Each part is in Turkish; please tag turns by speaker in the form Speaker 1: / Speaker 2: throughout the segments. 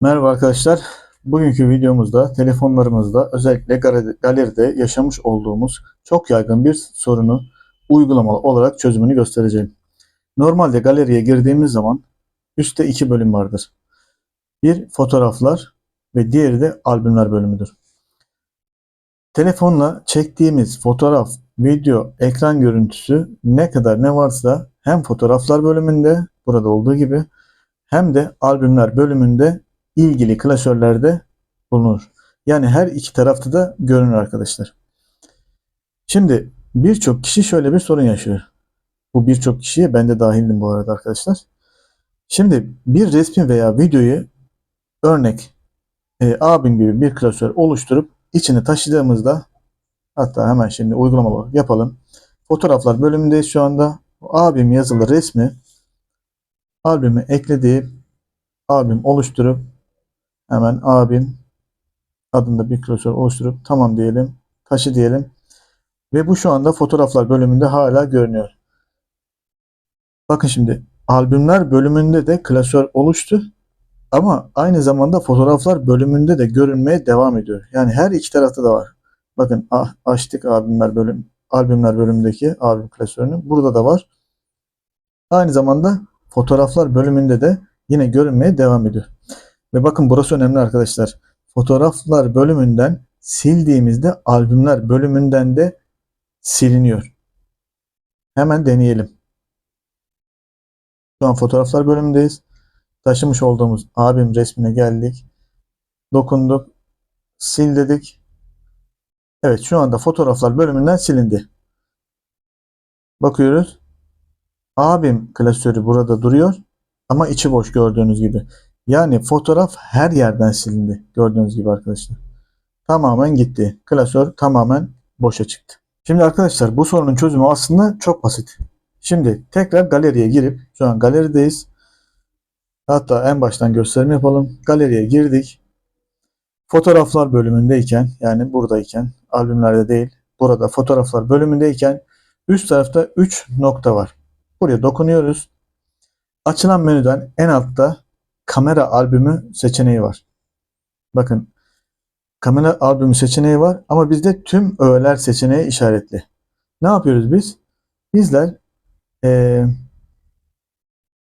Speaker 1: Merhaba arkadaşlar. Bugünkü videomuzda telefonlarımızda özellikle gal- galeride yaşamış olduğumuz çok yaygın bir sorunu uygulamalı olarak çözümünü göstereceğim. Normalde galeriye girdiğimiz zaman üstte iki bölüm vardır. Bir fotoğraflar ve diğeri de albümler bölümüdür. Telefonla çektiğimiz fotoğraf, video, ekran görüntüsü ne kadar ne varsa hem fotoğraflar bölümünde burada olduğu gibi hem de albümler bölümünde ilgili klasörlerde bulunur. Yani her iki tarafta da görünür arkadaşlar. Şimdi birçok kişi şöyle bir sorun yaşıyor. Bu birçok kişiye ben de dahildim bu arada arkadaşlar. Şimdi bir resmi veya videoyu örnek e, abim gibi bir klasör oluşturup içine taşıdığımızda hatta hemen şimdi uygulamalı olarak yapalım. Fotoğraflar bölümündeyiz şu anda. Abim yazılı resmi albüme eklediği albüm oluşturup Hemen abim adında bir klasör oluşturup tamam diyelim. Taşı diyelim. Ve bu şu anda fotoğraflar bölümünde hala görünüyor. Bakın şimdi albümler bölümünde de klasör oluştu. Ama aynı zamanda fotoğraflar bölümünde de görünmeye devam ediyor. Yani her iki tarafta da var. Bakın ah, açtık albümler bölüm albümler bölümündeki albüm klasörünü. Burada da var. Aynı zamanda fotoğraflar bölümünde de yine görünmeye devam ediyor. Ve bakın burası önemli arkadaşlar. Fotoğraflar bölümünden sildiğimizde albümler bölümünden de siliniyor. Hemen deneyelim. Şu an fotoğraflar bölümündeyiz. Taşımış olduğumuz abim resmine geldik. Dokunduk. Sil dedik. Evet şu anda fotoğraflar bölümünden silindi. Bakıyoruz. Abim klasörü burada duruyor. Ama içi boş gördüğünüz gibi. Yani fotoğraf her yerden silindi. Gördüğünüz gibi arkadaşlar. Tamamen gitti. Klasör tamamen boşa çıktı. Şimdi arkadaşlar bu sorunun çözümü aslında çok basit. Şimdi tekrar galeriye girip şu an galerideyiz. Hatta en baştan gösterim yapalım. Galeriye girdik. Fotoğraflar bölümündeyken yani buradayken albümlerde değil burada fotoğraflar bölümündeyken üst tarafta 3 nokta var. Buraya dokunuyoruz. Açılan menüden en altta kamera albümü seçeneği var. Bakın kamera albümü seçeneği var ama bizde tüm öğeler seçeneği işaretli. Ne yapıyoruz biz? Bizler ee,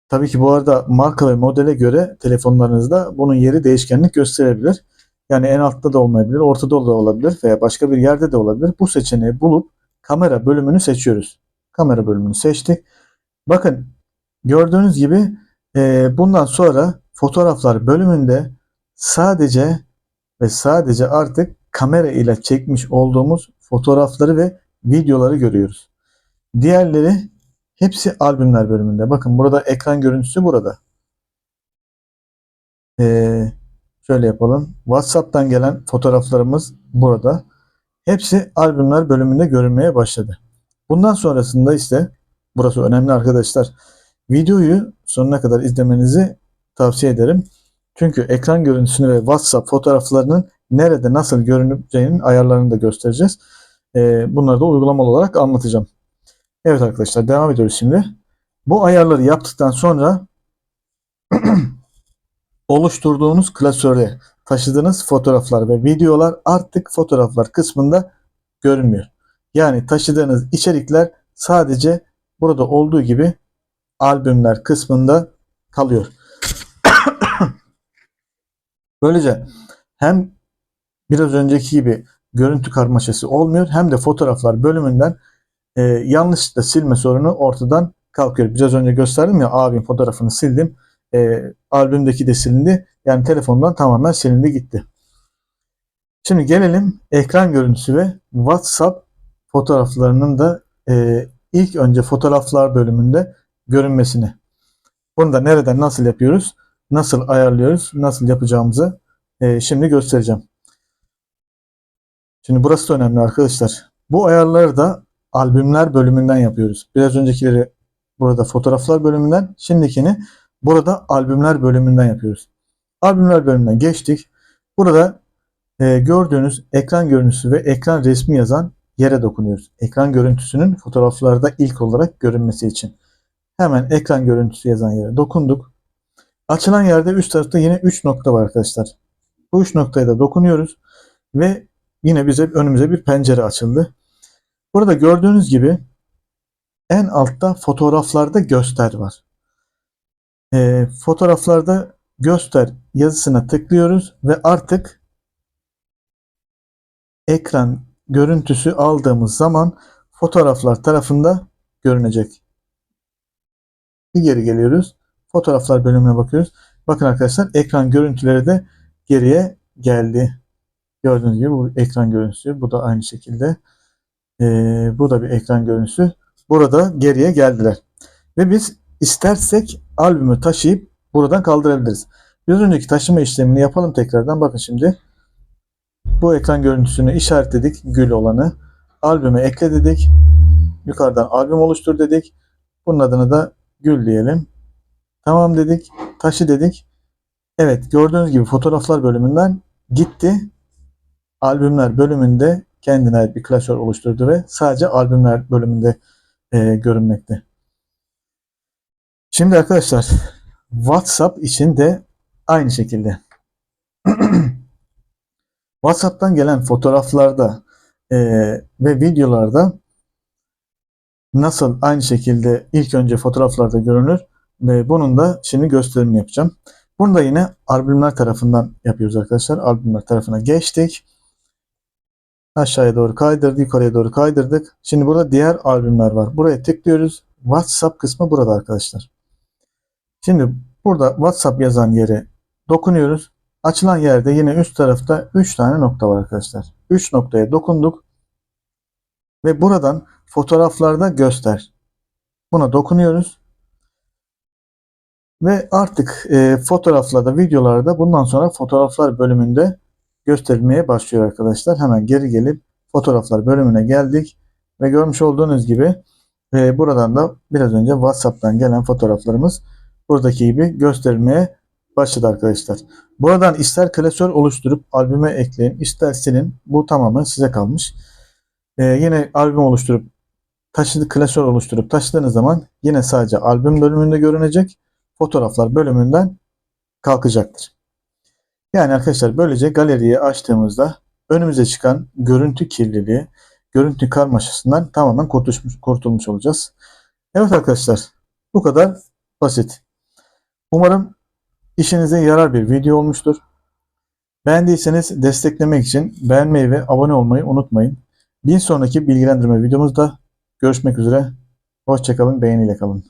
Speaker 1: tabii ki bu arada marka ve modele göre telefonlarınızda bunun yeri değişkenlik gösterebilir. Yani en altta da olmayabilir, ortada da olabilir veya başka bir yerde de olabilir. Bu seçeneği bulup kamera bölümünü seçiyoruz. Kamera bölümünü seçtik. Bakın gördüğünüz gibi e, bundan sonra fotoğraflar bölümünde sadece ve sadece artık kamera ile çekmiş olduğumuz fotoğrafları ve videoları görüyoruz. Diğerleri hepsi albümler bölümünde. Bakın burada ekran görüntüsü burada. Ee, şöyle yapalım. WhatsApp'tan gelen fotoğraflarımız burada. Hepsi albümler bölümünde görünmeye başladı. Bundan sonrasında ise burası önemli arkadaşlar. Videoyu sonuna kadar izlemenizi tavsiye ederim. Çünkü ekran görüntüsünü ve WhatsApp fotoğraflarının nerede nasıl görüneceğinin ayarlarını da göstereceğiz. Ee, bunları da uygulamalı olarak anlatacağım. Evet arkadaşlar devam ediyoruz şimdi. Bu ayarları yaptıktan sonra oluşturduğunuz klasöre taşıdığınız fotoğraflar ve videolar artık fotoğraflar kısmında görünmüyor. Yani taşıdığınız içerikler sadece burada olduğu gibi albümler kısmında kalıyor. Böylece hem biraz önceki gibi görüntü karmaşası olmuyor hem de fotoğraflar bölümünden e, yanlışlıkla silme sorunu ortadan kalkıyor. Biraz önce gösterdim ya abim fotoğrafını sildim. E, albümdeki de silindi. Yani telefondan tamamen silindi gitti. Şimdi gelelim ekran görüntüsü ve WhatsApp fotoğraflarının da e, ilk önce fotoğraflar bölümünde görünmesini. Bunu da nereden nasıl yapıyoruz? Nasıl ayarlıyoruz? Nasıl yapacağımızı e, şimdi göstereceğim. Şimdi burası da önemli arkadaşlar. Bu ayarları da albümler bölümünden yapıyoruz. Biraz öncekileri burada fotoğraflar bölümünden, şimdikini burada albümler bölümünden yapıyoruz. Albümler bölümünden geçtik. Burada e, gördüğünüz ekran görüntüsü ve ekran resmi yazan yere dokunuyoruz. Ekran görüntüsünün fotoğraflarda ilk olarak görünmesi için. Hemen ekran görüntüsü yazan yere dokunduk. Açılan yerde üst tarafta yine 3 nokta var arkadaşlar. Bu 3 noktaya da dokunuyoruz ve yine bize önümüze bir pencere açıldı. Burada gördüğünüz gibi en altta fotoğraflarda göster var. Ee, fotoğraflarda göster yazısına tıklıyoruz ve artık ekran görüntüsü aldığımız zaman fotoğraflar tarafında görünecek. Bir geri geliyoruz. Fotoğraflar bölümüne bakıyoruz. Bakın arkadaşlar ekran görüntüleri de geriye geldi. Gördüğünüz gibi bu ekran görüntüsü. Bu da aynı şekilde. Ee, bu da bir ekran görüntüsü. Burada geriye geldiler. Ve biz istersek albümü taşıyıp buradan kaldırabiliriz. Bir önceki taşıma işlemini yapalım tekrardan. Bakın şimdi. Bu ekran görüntüsünü işaretledik. Gül olanı. Albüme ekle dedik. Yukarıdan albüm oluştur dedik. Bunun adını da gül diyelim. Tamam dedik. Taşı dedik. Evet gördüğünüz gibi fotoğraflar bölümünden gitti. Albümler bölümünde kendine ait bir klasör oluşturdu ve sadece albümler bölümünde e, görünmekte. Şimdi arkadaşlar WhatsApp için de aynı şekilde. WhatsApp'tan gelen fotoğraflarda e, ve videolarda nasıl aynı şekilde ilk önce fotoğraflarda görünür ve bunun da şimdi gösterimini yapacağım. Bunu da yine albümler tarafından yapıyoruz arkadaşlar. Albümler tarafına geçtik. Aşağıya doğru kaydırdık, yukarıya doğru kaydırdık. Şimdi burada diğer albümler var. Buraya tıklıyoruz. WhatsApp kısmı burada arkadaşlar. Şimdi burada WhatsApp yazan yere dokunuyoruz. Açılan yerde yine üst tarafta 3 tane nokta var arkadaşlar. 3 noktaya dokunduk. Ve buradan fotoğraflarda göster. Buna dokunuyoruz. Ve artık e, fotoğraflarda, videolarda bundan sonra fotoğraflar bölümünde gösterilmeye başlıyor arkadaşlar. Hemen geri gelip fotoğraflar bölümüne geldik. Ve görmüş olduğunuz gibi e, buradan da biraz önce WhatsApp'tan gelen fotoğraflarımız buradaki gibi gösterilmeye başladı arkadaşlar. Buradan ister klasör oluşturup albüme ekleyin, ister silin. Bu tamamen size kalmış. E, yine albüm oluşturup taşıdı klasör oluşturup taşıdığınız zaman yine sadece albüm bölümünde görünecek. Fotoğraflar bölümünden kalkacaktır. Yani arkadaşlar böylece galeriyi açtığımızda önümüze çıkan görüntü kirliliği, görüntü karmaşasından tamamen kurtulmuş, kurtulmuş olacağız. Evet arkadaşlar bu kadar basit. Umarım işinize yarar bir video olmuştur. Beğendiyseniz desteklemek için beğenmeyi ve abone olmayı unutmayın. Bir sonraki bilgilendirme videomuzda görüşmek üzere. Hoşçakalın, beğeniyle kalın.